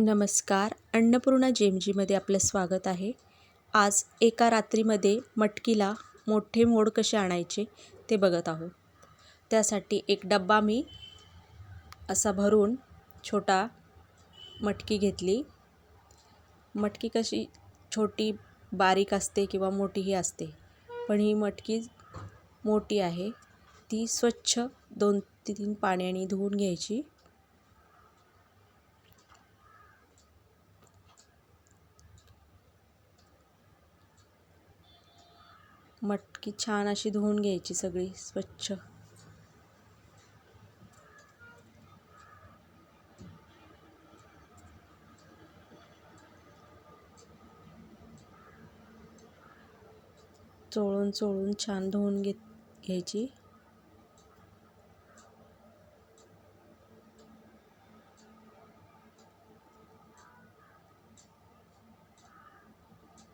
नमस्कार अन्नपूर्णा जेमजीमध्ये आपलं स्वागत आहे. आज एका रात्रीमध्ये मटकीला मोठे मोड कसे आणायचे ते बघत आहोत. त्यासाठी एक डब्बा मी असा भरून छोटा मटकी घेतली. मटकी कशी छोटी बारीक असते किंवा मोठीही असते पण ही मटकी मोठी आहे. ती स्वच्छ दोन तीन पाण्याने धुवून घ्यायची. मटकी छान अशी धुवून घ्यायची सगळी स्वच्छ. चोळून चोळून छान धुवून घेत घ्यायची.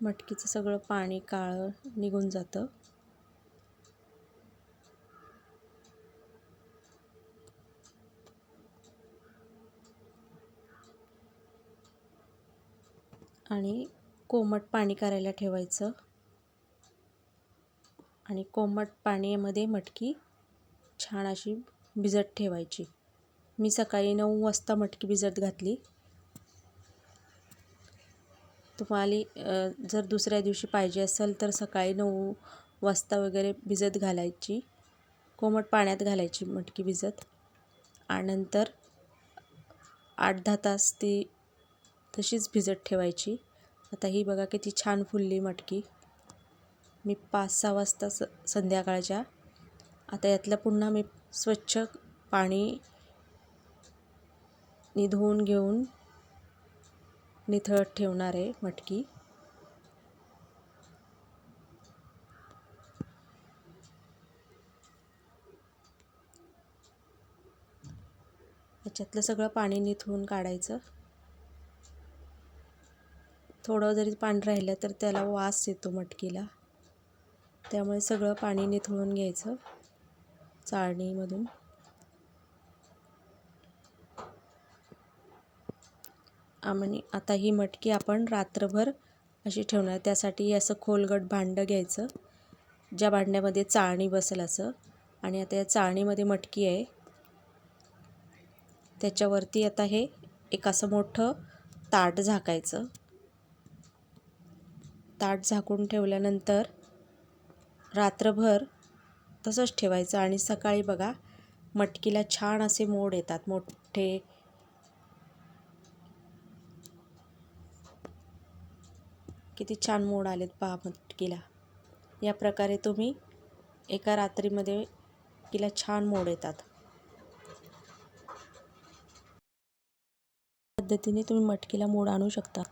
मटकीचं सगळं पाणी काळं निघून जातं. आणि कोमट पाणी करायला ठेवायचं. आणि कोमट पाण्यामध्ये मटकी छान अशी भिजत ठेवायची. मी सकाळी नऊ वाजता मटकी भिजत घातली. तुम्हाला जर दुसऱ्या दिवशी पाहिजे असेल तर सकाळी नऊ वाजता वगैरे भिजत घालायची. कोमट पाण्यात घालायची मटकी भिजत. आणि नंतर आठ दहा तास ती तशीच भिजत ठेवायची. आता ही बघा किती छान फुलली मटकी. मी पाच सहा वाजता स संध्याकाळच्या. आता यातलं पुन्हा मी स्वच्छ पाणी धुवून घेऊन निथळत ठेवणार आहे मटकी. याच्यातलं सगळं पाणी निथळून काढायचं. थोडं जरी पाणी राहिलं तर त्याला वास येतो मटकीला. त्यामुळे सगळं पाणी निथळून घ्यायचं चाळणीमधून. आणि आता ही मटकी आपण रात्रभर अशी ठेवणार. त्यासाठी असं खोलगट भांडं घ्यायचं ज्या भांड्यामध्ये चाळणी बसेल असं. आणि आता या चाळणीमध्ये मटकी आहे. त्याच्यावरती आता हे एक असं मोठं ताट झाकायचं. ताट झाकून ठेवल्यानंतर रात्रभर तसंच ठेवायचं. आणि सकाळी बघा मटकीला छान असे मोड येतात. मोठे किती छान मोड आलेत पहा मटकीला या प्रकारे तुम्ही एका रात्रीमध्ये मटकीला छान मोड येतात. पद्धतीने तुम्ही मटकीला मोड आणू शकता.